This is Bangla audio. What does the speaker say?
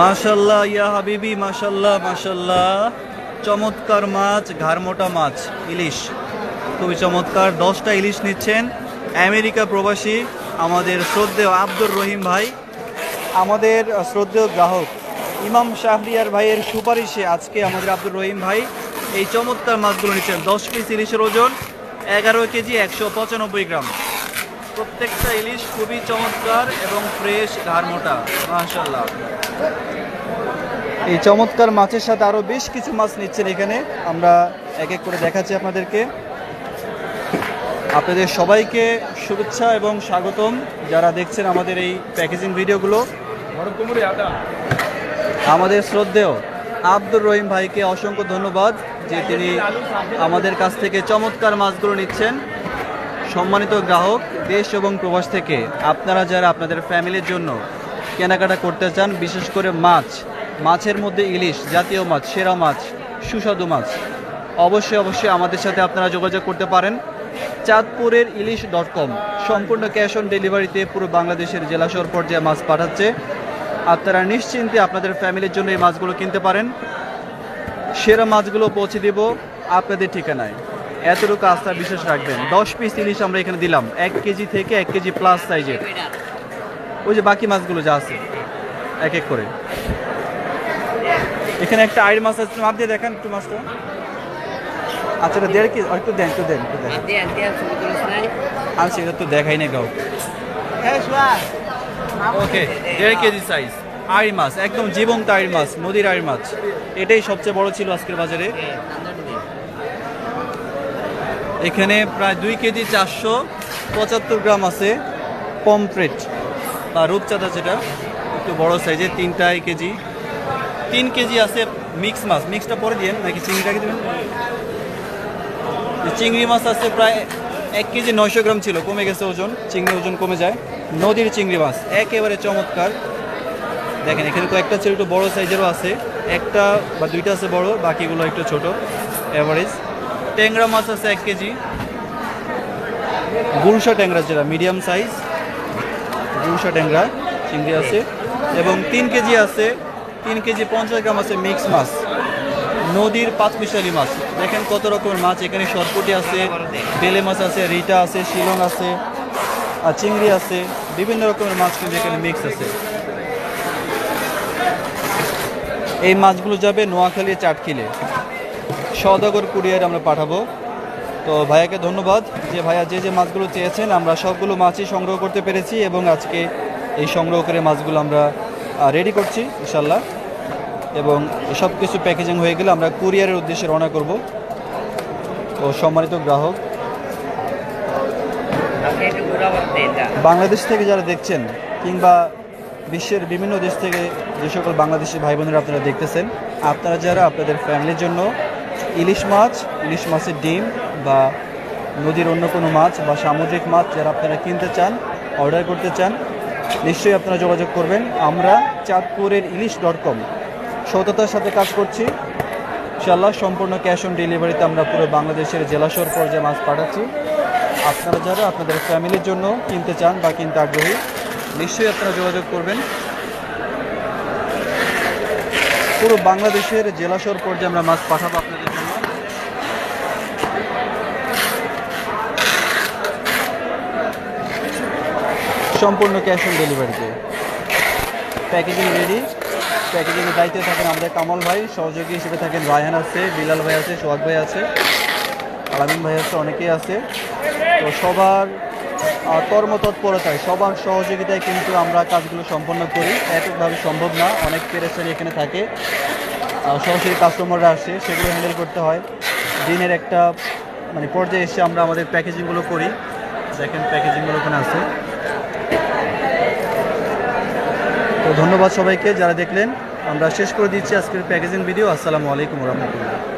মাশাল্লাহ, ইয়া হাবিবি, মাশাল্লাহ মাশাল্লাহ। চমৎকার মাছ ঘাড়মোটা মাছ, ইলিশ। খুবই চমৎকার, দশটা ইলিশ নিচ্ছেন। আমেরিকা প্রবাসী, আমাদের শ্রদ্ধেয় আব্দুর রহিম ভাই, আমাদের শ্রদ্ধেয় গ্রাহক, ইমাম শাহরিয়ার ভাইয়ের সুপারিশে আজকে আমাদের আব্দুর রহিম ভাই এই চমৎকার মাছগুলো নিচ্ছেন। দশ পিস ইলিশের ওজন, এগারো কেজি, একশো পঁচানব্বই গ্রাম। প্রত্যেকটা ইলিশ খুবই চমৎকার এবং ফ্রেশ ঘাড়মোটা মাশাল্লাহ এই চমৎকার মাছের সাথে আরও বেশ কিছু মাছ নিচ্ছেন এখানে। আমরা এক এক করে দেখাচ্ছি আপনাদেরকে। আপনাদের সবাইকে শুভেচ্ছা এবং স্বাগতম। যারা দেখছেন আমাদের এই প্যাকেজিং ভিডিওগুলো, আমাদের শ্রদ্ধেয় আব্দুর রহিম ভাইকে অসংখ্য ধন্যবাদ যে তিনি আমাদের কাছ থেকে চমৎকার মাছগুলো নিচ্ছেন। সম্মানিত গ্রাহক, দেশ এবং প্রবাস থেকে আপনারা যারা আপনাদের ফ্যামিলির জন্য কেনাকাটা করতে চান, বিশেষ করে মাছ, মাছের মধ্যে ইলিশ, জাতীয় মাছ, সেরা মাছ, সুস্বাদু মাছ, অবশ্যই অবশ্যই আমাদের সাথে আপনারা যোগাযোগ করতে পারেন। চাঁদপুরের ইলিশ ডট কম, সম্পূর্ণ ক্যাশ অন ডেলিভারিতে পুরো বাংলাদেশের জেলাশহর পর্যায়ে মাছ পাঠাচ্ছে। আপনারা নিশ্চিন্তে আপনাদের ফ্যামিলির জন্য এই মাছগুলো কিনতে পারেন। সেরা মাছগুলো পৌঁছে দেব আপনাদের ঠিকানায়। এতটুকু আস্থা বিশেষ রাখবেন। দশ পিস ইলিশ আমরা এখানে দিলাম। এক কেজি থেকে এক কেজি প্লাস সাইজের ওই যে বাকি মাছগুলো যা আছে এক এক করে। এখানে একটা আইড় মাছ আছে মাপ দিয়ে দেখান একটু মাছটা। আচ্ছা এটা দেড় কেজি একটু দেন একটু দেন একটু দেন। আমি সেটা তো দেখাই না কাউ ওকে দেড় কেজি সাইজ আড়ি মাছ একদম জীবন্ত আড়ি মাছ নদীর আড়ি মাছ। এটাই সবচেয়ে বড় ছিল আজকের বাজারে। এখানে প্রায় দুই কেজি চারশো পঁচাত্তর গ্রাম আছে পমফ্রেট বা রূপচাঁদা যেটা, একটু বড় সাইজের, তিনটাই কেজি। তিন কেজি আছে মিক্স মাছ। মিক্সটা পরে দিন নাকি চিংড়িটাকে দেবেন। চিংড়ি মাছ আছে প্রায় এক কেজি নয়শো গ্রাম ছিল, কমে গেছে ওজন, চিংড়ি ওজন কমে যায়। নদীর চিংড়ি মাছ, একেবারে চমৎকার। দেখেন, এখানে কয়েকটা ছিল, একটু বড় সাইজেরও আছে। একটা বা দুইটা আছে বড়, বাকিগুলো একটু ছোট অ্যাভারেজ ট্যাংরা মাছ আছে এক কেজি। গুলশা ট্যাংরা যেটা মিডিয়াম সাইজ গুলশা ট্যাংরা, চিংড়ি আছে। এবং তিন কেজি আছে, তিন কেজি পঞ্চাশ গ্রাম আছে মিক্স মাছ। নদীর পাঁচমিশালি মাছ। দেখেন কত রকমের মাছ। এখানে সরপুটি আছে, বেলে মাছ আছে, রিটা আছে, শিলং আছে, আর চিংড়ি আছে। বিভিন্ন রকমের মাছ কিন্তু এখানে মিক্স আছে। এই মাছগুলো যাবে নোয়াখালী চাটকিলে সদাগর কুরিয়ার আমরা পাঠাবো। তো ভাইয়াকে ধন্যবাদ যে ভাইয়া যে যে মাছগুলো চেয়েছেন, আমরা সবগুলো মাছই সংগ্রহ করতে পেরেছি এবং আজকে এই সংগ্রহ করে মাছগুলো আমরা রেডি করছি ইনশাল্লাহ এবং সব কিছু প্যাকেজিং হয়ে গেলে আমরা কুরিয়ারের উদ্দেশ্যে রওনা করব। তো সম্মানিত গ্রাহক, বাংলাদেশ থেকে যারা দেখছেন কিংবা বিশ্বের বিভিন্ন দেশ থেকে যে সকল বাংলাদেশি ভাই বোনেরা আপনারা দেখতেছেন, আপনারা যারা আপনাদের ফ্যামিলির জন্য ইলিশ মাছ, ইলিশ মাছের ডিম বা নদীর অন্য কোনো মাছ বা সামুদ্রিক মাছ যারা আপনারা কিনতে চান, অর্ডার করতে চান, নিশ্চয়ই আপনারা যোগাযোগ করবেন। আমরা চাঁদপুরের ইলিশ ডট কম সততার সাথে কাজ করছি। ইনশাল্লাহ সম্পূর্ণ ক্যাশ অন ডেলিভারিতে আমরা পুরো বাংলাদেশের জেলাশহর পর্যায়ে মাছ পাঠাচ্ছি। আপনারা যারা আপনাদের ফ্যামিলির জন্য কিনতে চান বা কিনতে আগ্রহী, নিশ্চয়ই আপনারা যোগাযোগ করবেন। পুরো বাংলাদেশের জেলাশহর পর্যায়ে আমরা মাছ পাঠাবো আপনাদের জন্য। সম্পূর্ণ ক্যাশ অন ডেলিভারিতে। Packaging ready. প্যাকেজিংয়ের দায়িত্বে থাকেন আমাদের কামাল ভাই, সহযোগী হিসেবে থাকেন রায়হান আছে, বিলাল ভাই আছে, সোহাগ ভাই আছে, আলামিন ভাই আছে, অনেকেই আছে। তো সবার কর্মতৎপরতায়, সবার সহযোগিতায় কিন্তু আমরা কাজগুলো সম্পন্ন করি। এককভাবে সম্ভব না, অনেক পেরেছারি এখানে থাকে। সরাসরি কাস্টমাররা আসে, সেগুলো হ্যান্ডেল করতে হয়। দিনের একটা মানে পর্যায়ে এসে আমরা আমাদের প্যাকেজিংগুলো করি। দেখেন, প্যাকেজিংগুলো ওখানে আছে। তো ধন্যবাদ সবাইকে যারা দেখলেন। আমরা শেষ করে দিচ্ছি আজকের প্যাকেজিং ভিডিও। আসসালামু আলাইকুম রহমতুল্লাহ।